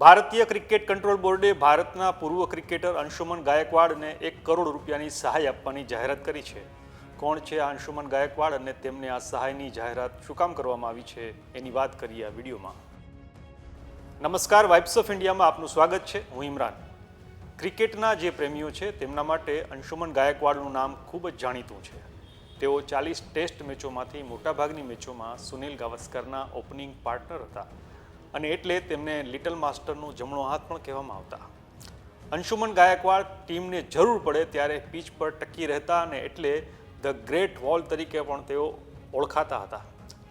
ભારતીય cricket control બોર્ડે ભારતના પૂર્વ ક્રિકેટર અંશુમન ગાયકવાડને એક કરોડ રૂપિયાની સહાય આપવાની જાહેરાત કરી છે. કોણ છે આ અંશુમન ગાયકવાડ અને તેમને આ સહાયની જાહેરાત શું કામ કરવામાં આવી છે એની વાત કરીએ આ વિડીયોમાં. નમસ્કાર, વાઇબ્સ ઓફ ઇન્ડિયામાં આપનું સ્વાગત છે. હું ઇમરાન. ક્રિકેટના જે પ્રેમીઓ છે તેમના માટે અંશુમન ગાયકવાડનું નામ ખૂબ જ જાણીતું છે. તેઓ ચાલીસ ટેસ્ટ મેચોમાંથી મોટાભાગની મેચોમાં સુનિલ ગાવસ્કરના ઓપનિંગ પાર્ટનર હતા. અને એટલે તેમને લિટલ માસ્ટરનું જમણો હાથ પણ કહેવામાં આવતા. અંશુમન ગાયકવાડ ટીમને જરૂર પડે ત્યારે પીચ પર ટકી રહેતા અને એટલે ધ ગ્રેટ વોલ તરીકે પણ તેઓ ઓળખાતા હતા.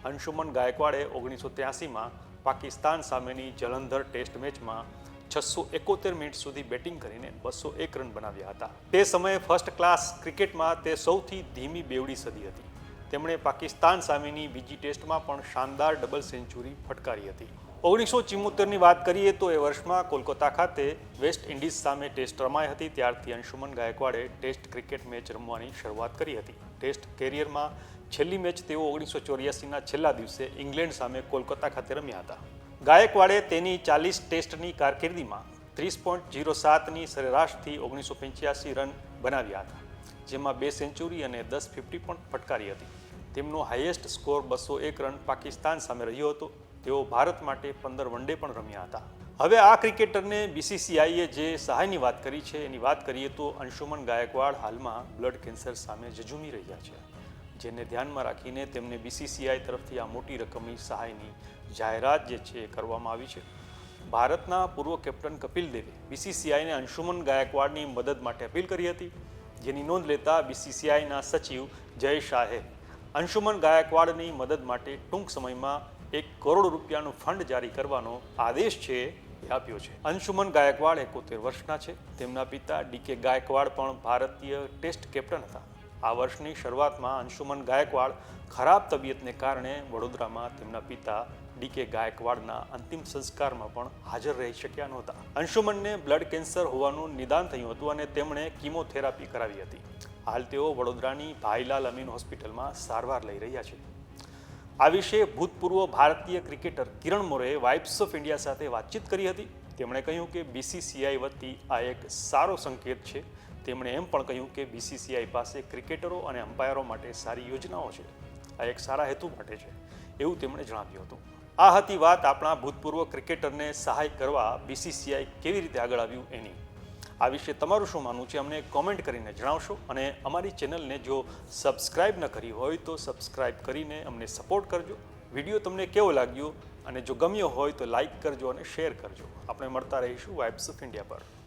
અંશુમન ગાયકવાડે ઓગણીસો ત્યાસીમાં પાકિસ્તાન સામેની જલંધર ટેસ્ટ મેચમાં છસો એકોતેર મિનિટ સુધી બેટિંગ કરીને બસો એક રન બનાવ્યા હતા. તે સમયે ફર્સ્ટ ક્લાસ ક્રિકેટમાં તે સૌથી ધીમી બેવડી સદી હતી. તેમણે પાકિસ્તાન સામેની બીજી ટેસ્ટમાં પણ શાનદાર ડબલ સેન્ચુરી ફટકારી હતી. ઓગણીસો ચિમોતેરની વાત કરીએ તો એ વર્ષમાં કોલકાતા ખાતે વેસ્ટ ઇન્ડિઝ સામે ટેસ્ટ રમાઈ હતી. ત્યારથી અંશુમન ગાયકવાડે ટેસ્ટ ક્રિકેટ મેચ રમવાની શરૂઆત કરી હતી. ટેસ્ટ કેરિયરમાં છેલ્લી મેચ તેઓ ઓગણીસો ચોર્યાસીના છેલ્લા દિવસે ઇંગ્લેન્ડ સામે કોલકાતા ખાતે રમ્યા હતા. ગાયકવાડે તેની ચાલીસ ટેસ્ટની કારકિર્દીમાં ત્રીસ પોઈન્ટ જીરો સાતની સરેરાશથી ઓગણીસો પંચ્યાસી રન બનાવ્યા હતા, જેમાં બે સેન્ચુરી અને દસ ફિફ્ટી પણ ફટકારી હતી. તેમનો હાઈએસ્ટ સ્કોર બસો એક રન પાકિસ્તાન સામે રહ્યો હતો. તેઓ ભારત માટે પંદર વનડે પણ રમ્યા હતા. હવે આ ક્રિકેટરને બીસીસીઆઈએ જે સહાયની વાત કરી છે, એની વાત કરીએ તો અંશુમન ગાયકવાડ હાલમાં બ્લડ કેન્સર સામે જજુમી રહ્યા છે. જેને ધ્યાનમાં રાખીને તેમને બીસીસીઆઈ તરફથી આ મોટી રકમની સહાયની જાહેરાત જે છે એ કરવામાં આવી છે. ભારતના પૂર્વ કેપ્ટન કપિલ દેવે બીસીસીઆઈને અંશુમન ગાયકવાડની મદદ માટે અપીલ કરી હતી. જેની નોંધ લેતા બીસીસીઆઈના સચિવ જય શાહે અંશુમન ગાયકવાડની મદદ માટે ટૂંક સમયમાં એક કરોડ રૂપિયાનું ફંડ જારી કરવાનો આદેશ છે આપ્યો છે. અંશુમન ગાયકવાડ એકોતેર વર્ષના છે. તેમના પિતા ડીકે ગાયકવાડ પણ ભારતીય ટેસ્ટ કેપ્ટન હતા. આ વર્ષની શરૂઆતમાં અંશુમન ગાયકવાડ ખરાબ તબિયતને કારણે વડોદરામાં તેમના પિતા ડીકે ગાયકવાડના અંતિમ સંસ્કારમાં પણ હાજર રહી શક્યા નહોતા. અંશુમનને બ્લડ કેન્સર હોવાનું નિદાન થયું હતું અને તેમણે કીમોથેરાપી કરાવી હતી. હાલ તેઓ વડોદરાની ભાઈલાલ અમીન હોસ્પિટલમાં સારવાર લઈ રહ્યા છે. આ વિશે ભૂતપૂર્વ ભારતીય ક્રિકેટર કિરણ મોરેએ વાઇબ્સ ઓફ ઇન્ડિયા સાથે વાતચીત કરી હતી. તેમણે કહ્યું કે બીસીસીઆઈ વતી આ એક સારો સંકેત છે. તેમણે એમ પણ કહ્યું કે બીસીસીઆઈ પાસે ક્રિકેટરો અને અમ્પાયરો માટે સારી યોજનાઓ છે. આ એક સારા હેતુ માટે છે, એવું તેમણે જણાવ્યું હતું. આ હતી વાત આપણા ભૂતપૂર્વ ક્રિકેટરને સહાય કરવા બીસીસીઆઈ કેવી રીતે આગળ આવ્યું એની. આ વિશે તમારું શું માનવું છે, અમને કોમેન્ટ કરીને જણાવશો. અને અમારી ચેનલને જો સબસ્ક્રાઇબ ન કરી હોય તો સબસ્ક્રાઇબ કરીને અમને સપોર્ટ કરજો. વીડિયો તમને કેવો લાગ્યો અને જો ગમ્યો હોય તો લાઈક કરજો અને શેર કરજો. આપણે મળતા રહીશું વાઇબ્સ ઓફ ઇન્ડિયા પર.